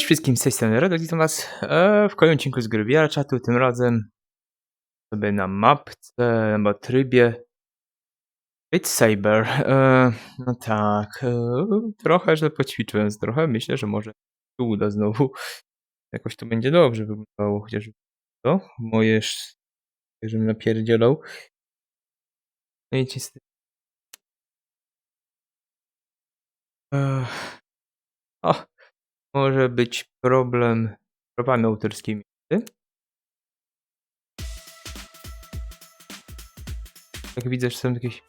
Cześć wszystkim, z tej strony witam was e, w kolejnym odcinku z gry VR tym razem sobie na mapce, na trybie Beat Saber. E, no tak, e, trochę, że poćwiczyłem trochę, myślę, że może się uda znowu. Jakoś to będzie dobrze wyglądało, chociaż to moje, żebym napierdzielał. No i niestety. Ech. O, może być problem z prawami autorskimi. Jak widzę, że są jakieś...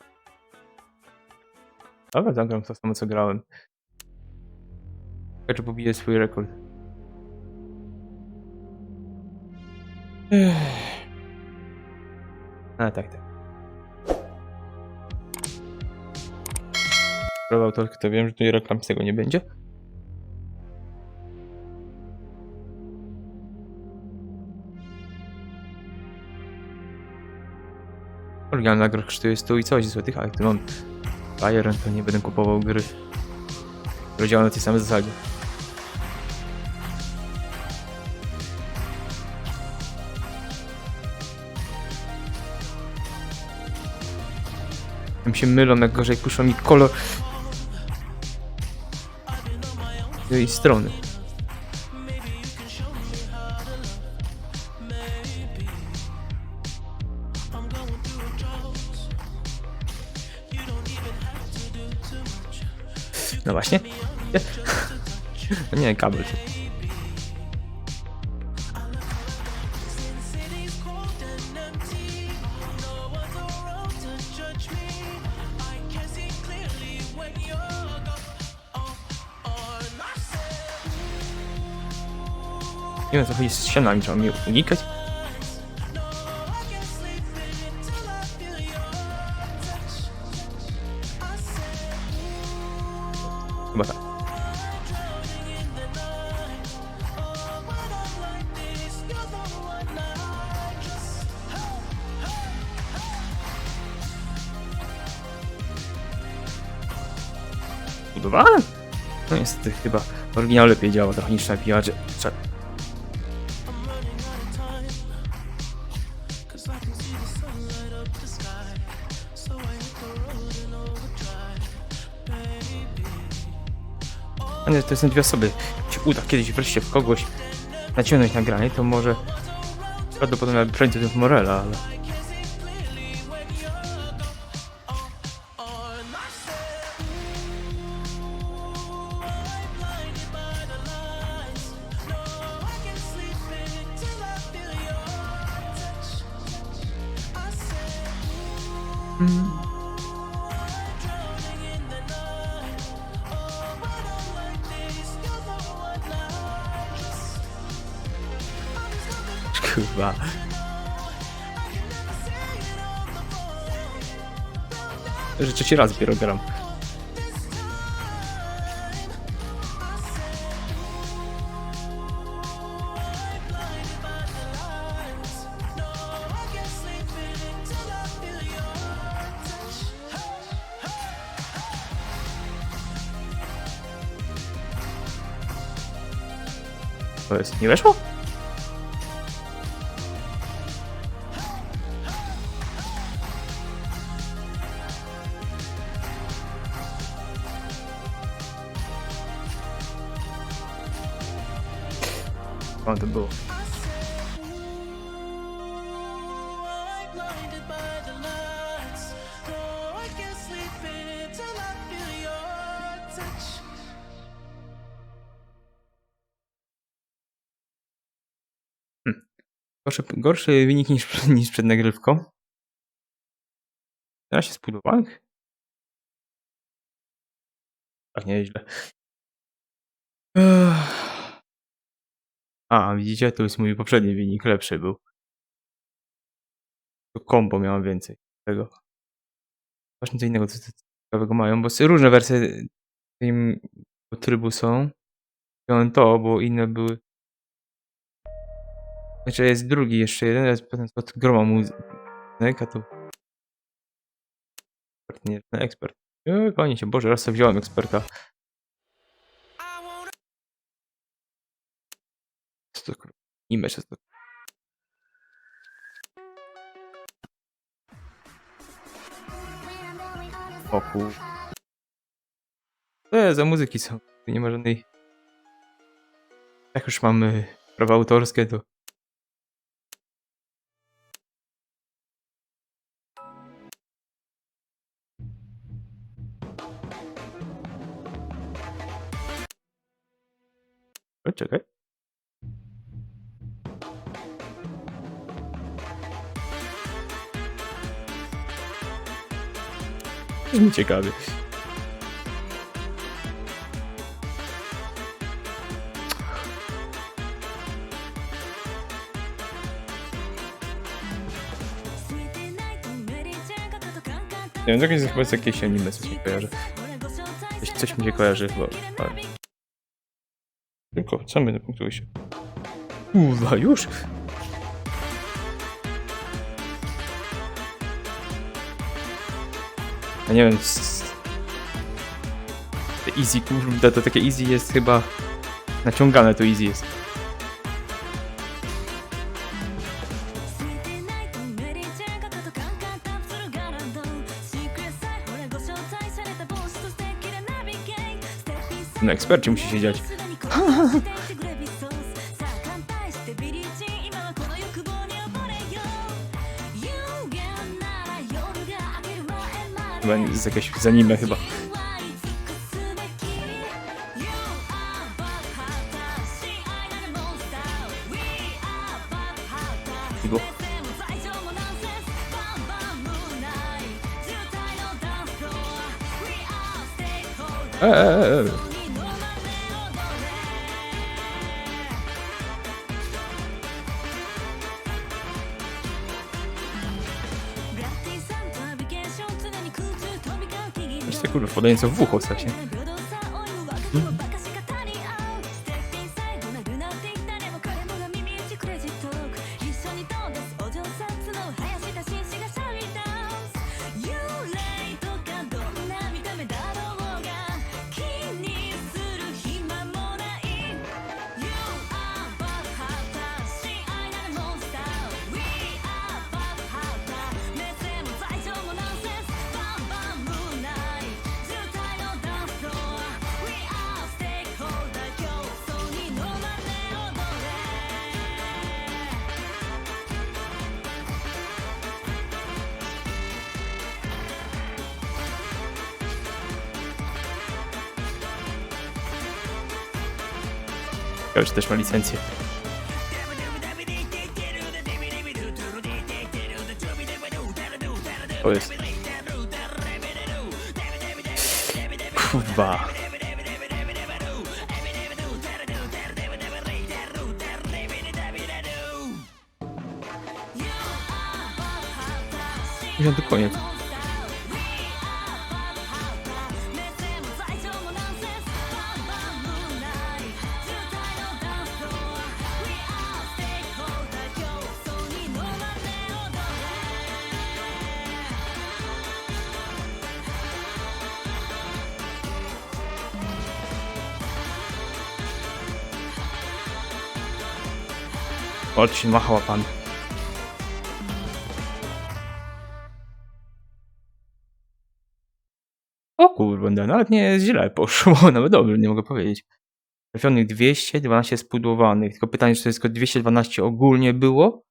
Dobra, zagram to samo co grałem. Ciekawe, czy pobiję swój rekord. Ech. A, tak, tak. Prawa autorskie to wiem, że tutaj reklam z tego nie będzie. Oryginalna gra kosztuje 100 i coś złotych, ale gdy mam Bayern, to nie będę kupował gry, działają na tej samej zasadzie. Tam się mylą, jak gorzej puszczą mi kolor z jej strony. No właśnie. Nie, kabel. Nie wiem co chodzi z ścianami, trzeba mi unikać. Chyba tak. No niestety chyba oryginał lepiej działa trochę niż napijacze. Cze- Nie, to są dwie osoby. Jak się uda kiedyś wreszcie w kogoś naciągnąć nagranie, to może prawdopodobnie przejdzie do Morela, ale... gram. To jest, nie weszło? O, to było. Gorszy, gorszy wynik niż, niż przed nagrywką. Teraz się spudowałem? Tak, nieźle. Ech. A, widzicie, to jest mój poprzedni wynik, lepszy był. To combo miałem więcej tego. Właśnie co innego, co, ciekawego mają, bo różne wersje tym trybu są. Wziąłem to, bo inne były. Znaczy jest drugi jeszcze jeden, jest potem od groma muzyk, a to... Ekspert, nie, ten ekspert. Eee, Koniec się, Boże, raz sobie wziąłem eksperta. Co to kurwa? Imię się to. O kur... E, za muzyki są. Nie ma żadnej... Jak już mamy prawa autorskie, to... Czekaj. Brzmi ciekawie. Nie wiem, to jakieś, chyba jest jakieś anime, coś mi kojarzy. Coś, coś mi się kojarzy chyba. Ale... Tylko, co my punktuje się? Uwa, już? Ja nie wiem. easy, kurde, to takie easy jest chyba... Naciągane to easy jest. No eksperci musi się dziać. Jest jakieś z anime chyba. Było. E, e, e, e. Te kurwa, podające w ucho w sensie. Ja już też ma licencję. To jest. Kurwa. Ja to koniec. O, ci machała pan. O kurwa, no, nawet nie źle poszło, nawet dobrze, nie mogę powiedzieć. Trafionych 200, 12 spudłowanych. Tylko pytanie, czy to jest tylko 212 ogólnie było?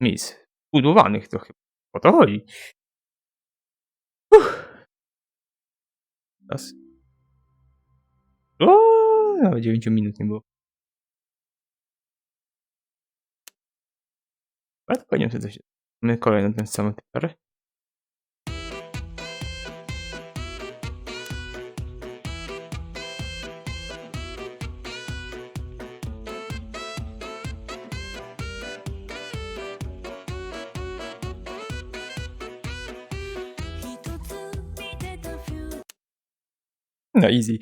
Mis. Spudłowanych to chyba. O to chodzi. Uff. Raz. O, nawet 9 minut nie było. Ale to pewnie wtedy się. My kolejny ten sam typer. Na easy.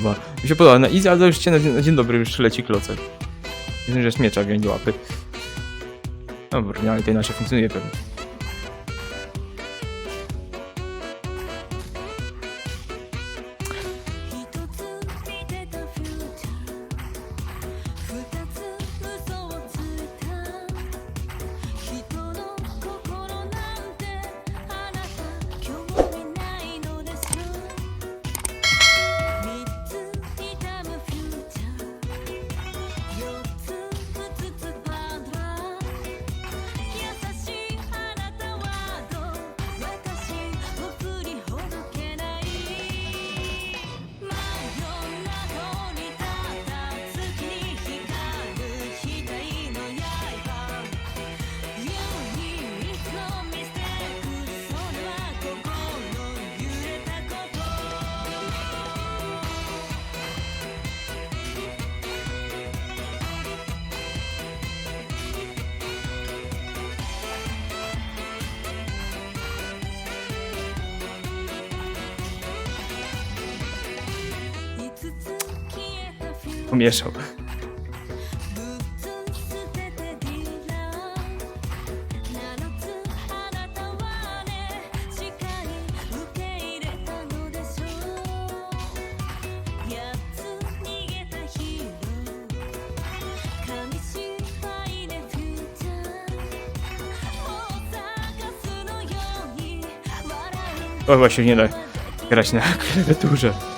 Uwa. Mi się podoba, na easy, ale już cię na, dzień- na dzień dobry już leci klocek. Nie że miecza wziąć do łapy. Dobra, nie, to inaczej funkcjonuje pewnie. う O, właśnie nie da grać na klawiaturze.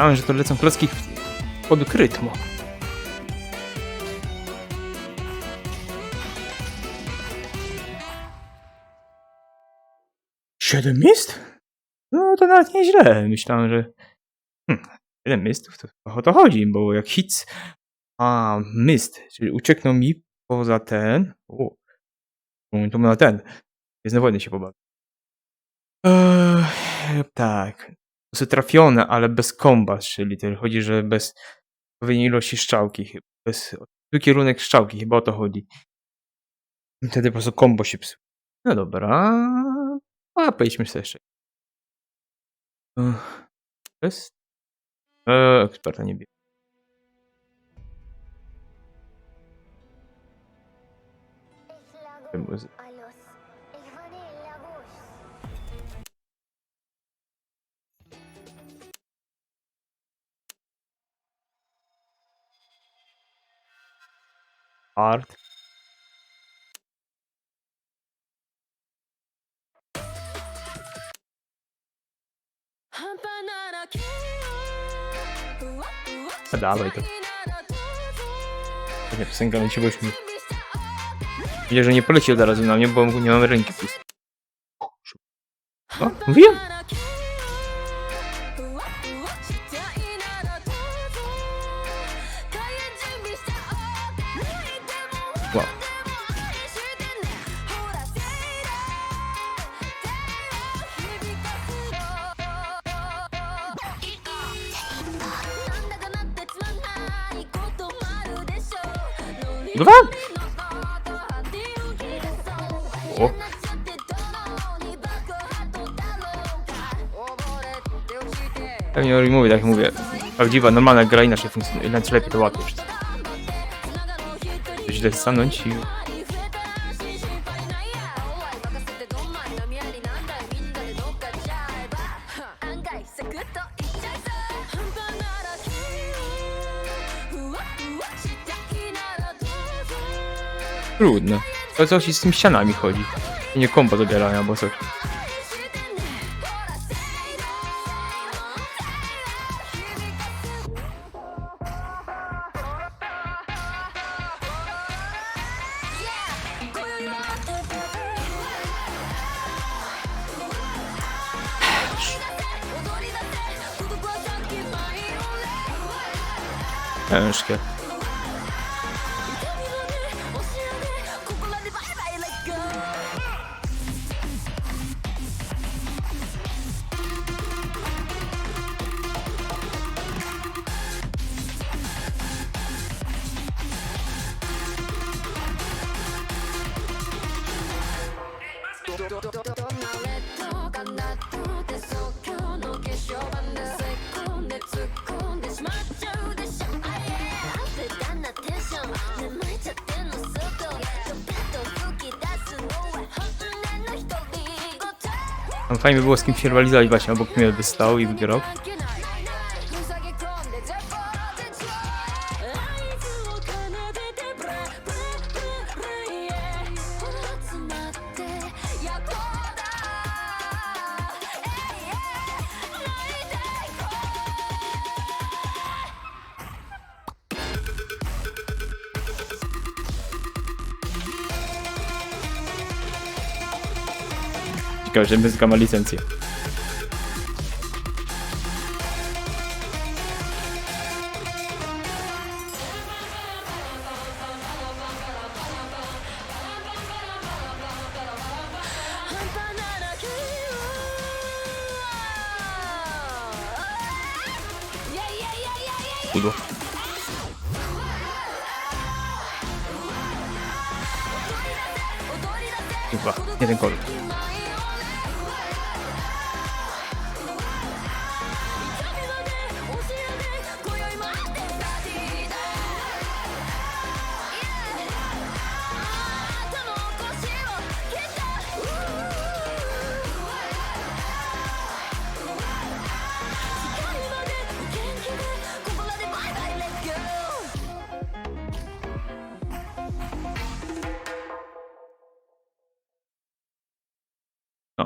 Myślałem, że to lecą klocki pod rytmu. Siedem mist? No to nawet nieźle. Myślałem, że hmm, siedem mistów to o to chodzi, bo jak hits a mist, czyli uciekną mi poza ten o, to na ten Gwiezdne Wojny się pobawi. Eee, tak. To trafione, ale bez kombat, czyli to chodzi, że bez odpowiedniej ilości strzałki, bez tu kierunek strzałki, chyba o to chodzi. I Wtedy po prostu kombo się psuje. No dobra. A, pojedźmy sobie jeszcze. Jest... Eee, eksperta nie bierze. Es A dawaj to. Nie, piosenka leci, bo już mi... Widzę, że nie poleci od razu na mnie, bo nie mamy ręki pustej. O, mówiłem! Wow. Dwa? O, pewnie o mówię, tak jak mówię. Prawdziwa, normalna gra inaczej funkcjonuje, inaczej lepiej to łatwiej wszystko. Źle stanąć i... Trudno. To coś z tymi ścianami chodzi. Nie kombo zabierają albo coś. Acho que é. Tam fajnie by było z kimś rywalizować właśnie, obok mnie by stał i wygrał. Że muzyka ma licencję. Pudło.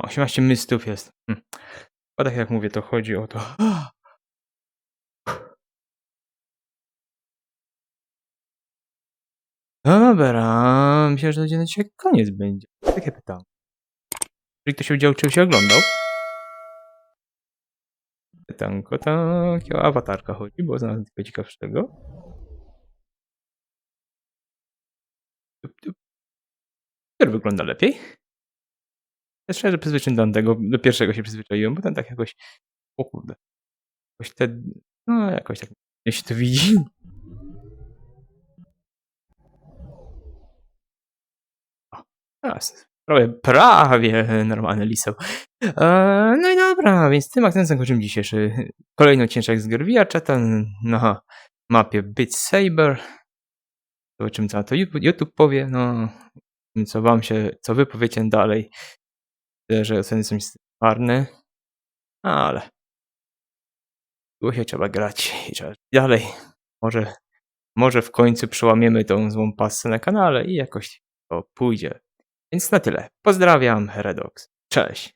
18 mystów jest. Hm. A tak jak mówię, to chodzi o to. Dobra, myślę, że będzie na dzisiaj koniec będzie. Takie pytanie. Jeżeli ktoś się udział, czy się oglądał? Pytanko takie o awatarka chodzi, bo znalazłem tylko ciekawszego. Który wygląda lepiej? Ja szczerze przyzwyczaiłem do tego, do pierwszego się przyzwyczaiłem, bo ten tak jakoś, o kurde, jakoś te, no jakoś tak, jeśli to widzi. O, teraz, prawie, prawie normalny liseł. No i dobra, więc tym akcentem kończymy dzisiejszy kolejny odcinek z gry ten na mapie Beat Saber. Zobaczymy co na to YouTube powie, no, co wam się, co wy powiecie dalej. Myślę, że są niestety marne, ale się trzeba grać i trzeba dalej. Może, może w końcu przełamiemy tą złą pasę na kanale i jakoś to pójdzie. Więc na tyle. Pozdrawiam, Redox. Cześć.